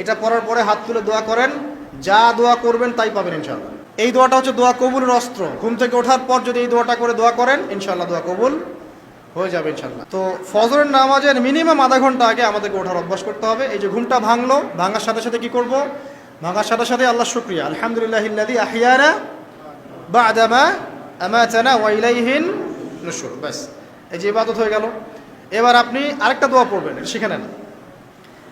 এটা পড়ার পরে হাত তুলে দোয়া করেন। যা দোয়া করবেন তাই পাবেন ইনশাল্লাহ এই দোয়াটা হচ্ছে দোয়া কবুলের অস্ত্র। ঘুম থেকে ওঠার পর যদি এই দোয়াটা করে দোয়া করেন ইনশাল্লাহ দোয়া কবুল হয়ে যাবে ইনশাল্লাহ তো ফজরের নামাজের মিনিমাম আধা ঘণ্টা আগে আমাদেরকে ওঠার অভ্যাস করতে হবে। এই যে ঘুমটা ভাঙলো, ভাঙার সাথে সাথে কি করব? ভাঙার সাথে সাথে আল্লাহ শুক্রিয়া। আলহামদুলিল্লাহ ইল্লাদি আহিয়ানা বা আদামা আমাতানা ওয়াইলাইহিন নসুর ব্যাস, এই যে ইবাদত হয়ে গেল। এবার আপনি আরেকটা দোয়া পড়বেন সেখানে নেন।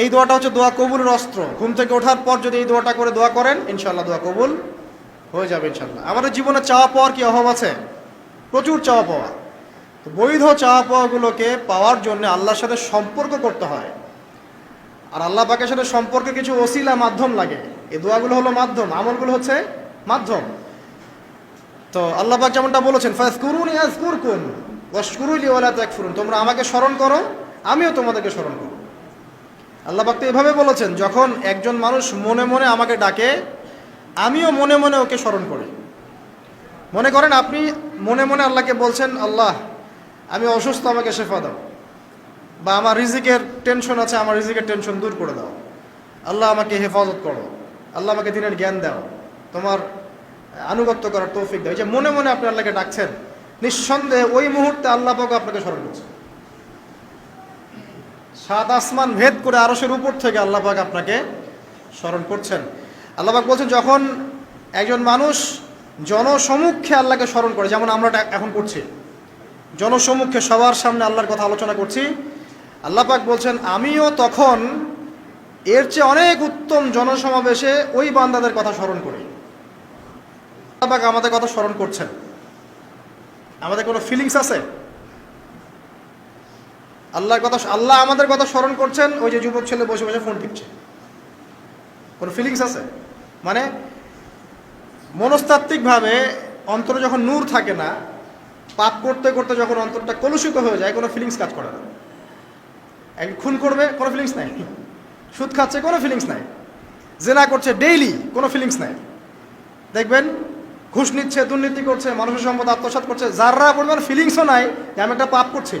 এই দোয়াটা হচ্ছে দোয়া কবুলের অস্ত্র। ঘুম থেকে ওঠার পর যদি এই দোয়াটা করে দোয়া করেন ইনশাল্লাহ দোয়া কবুল হয়ে যাবে ইনশাল্লাহ আমাদের জীবনে চাওয়া পাওয়ার কি অভাব আছে? প্রচুর চাওয়া পাওয়া। তো বৈধ চাওয়া পাওয়াগুলোকে পাওয়ার জন্য আল্লাহর সাথে সম্পর্ক করতে হয়। আর আল্লাহ পাকের সাথে সম্পর্কে কিছু ওসিলা মাধ্যম লাগে। এই দোয়াগুলো হলো মাধ্যম, আমলগুলো হচ্ছে মাধ্যম। তো আল্লাহ পাক যেমনটা বলেছেন ফাজকুরুনি আজকুরকুম ওয়াশকুরুলি ওয়ালা তাকফুরুন। তোমরা আমাকে স্মরণ করো, আমিও তোমাদেরকে স্মরণ করব। আল্লাহ পাক তো এভাবে বলেছেন, যখন একজন মানুষ মনে মনে আমাকে ডাকে, আমিও মনে মনে ওকে স্মরণ করি। মনে করেন আপনি মনে মনে আল্লাহকে বলছেন, আল্লাহ, আমি অসুস্থ, আমাকে শেফা দাও। বা আমার রিজিকের টেনশন আছে, আমার রিজিকের টেনশন দূর করে দাও। আল্লাহ আমাকে হেফাজত করো। আল্লাহ আমাকে দিনের জ্ঞান দাও। তোমার আনুগত্য করার তৌফিক দাও। এই যে মনে মনে আপনি আল্লাহকে ডাকছেন, নিঃসন্দেহে ওই মুহূর্তে আল্লাহ পাক আপনাকে স্মরণ করছে। সাত আসমান ভেদ করে আরশের উপর থেকে আল্লাহ পাক আপনাকে স্মরণ করছেন। আল্লাহ পাক বলছেন, যখন একজন মানুষ জনসমুখে আল্লাহকে স্মরণ করে, যেমন আমরা এখন করছি, জনসমুখে সবার সামনে আল্লাহর কথা আলোচনা করছি, আল্লাহ পাক বলছেন, আমিও তখন এর চেয়ে অনেক উত্তম জনসমাবেশে ওই বান্দাদের কথা স্মরণ করি। আল্লাহ পাক আমাদের কথা স্মরণ করছেন। আমাদের কোনো ফিলিংস আছে? আল্লাহর কথা আল্লাহ আমাদের কথা স্মরণ করছেন, ওই যে যুবক ছেলে বসে বসে ফোন টিপছে। কোনো ফিলিংস আছে? মানে মনস্তাত্ত্বিকভাবে অন্তরে যখন নূর থাকে না, পাপ করতে করতে যখন অন্তরটা কলুষিত হয়ে যায়, কোনো ফিলিংস কাজ করে না। এক খুন করবে, কোনো ফিলিংস নাই। সুদ খাচ্ছে, কোনো ফিলিংস নাই। জেনা করছে ডেইলি কোনো ফিলিংস নাই। দেখবেন, ঘুষ নিচ্ছে, দুর্নীতি করছে, মানুষের সম্পদ আত্মসাৎ করছে যাররা পরিমাণ ফিলিংসও নাই যে আমি একটা পাপ করছি।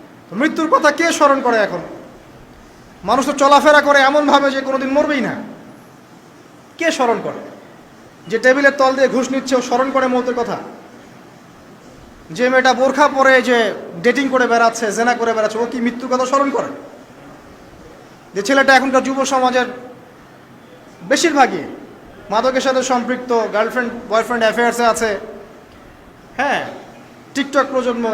মৃত্যুর কথা কে স্মরণ করে এখন? মানুষ তো চলাফেরা করে এমনভাবে যে কোনোদিন মরবেই না। কে স্মরণ করে? যে টেবিলের তল দিয়ে ঘুষ নিচ্ছে, ও স্মরণ করে মৌতের কথা? যে মেয়েটা বোরখা পরে যে ডেটিং করে বেড়াচ্ছে, জেনা করে বেড়াচ্ছে, ও কি মৃত্যুর কথা স্মরণ করে? যে ছেলেটা এখনকার যুব সমাজের বেশিরভাগই মাদকের সাথে সম্পৃক্ত গার্লফ্রেন্ড বয়ফ্রেন্ড অ্যাফেয়ার্সে আছে। হ্যাঁ টিকটক প্রজন্ম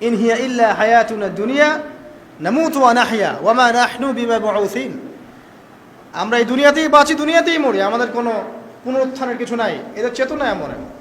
ইন হিয়া ইল্লা হায়াতুনা দুনিয়া নামুত ওয়া নাহিয়া ওয়া মা নাহনু বিমাবউসিন আমরা এই দুনিয়াতেই বাঁচি, দুনিয়াতেই মরি। আমাদের কোনো পুনরুত্থানের কিছু নাই। এদের চেতনা এমন এমন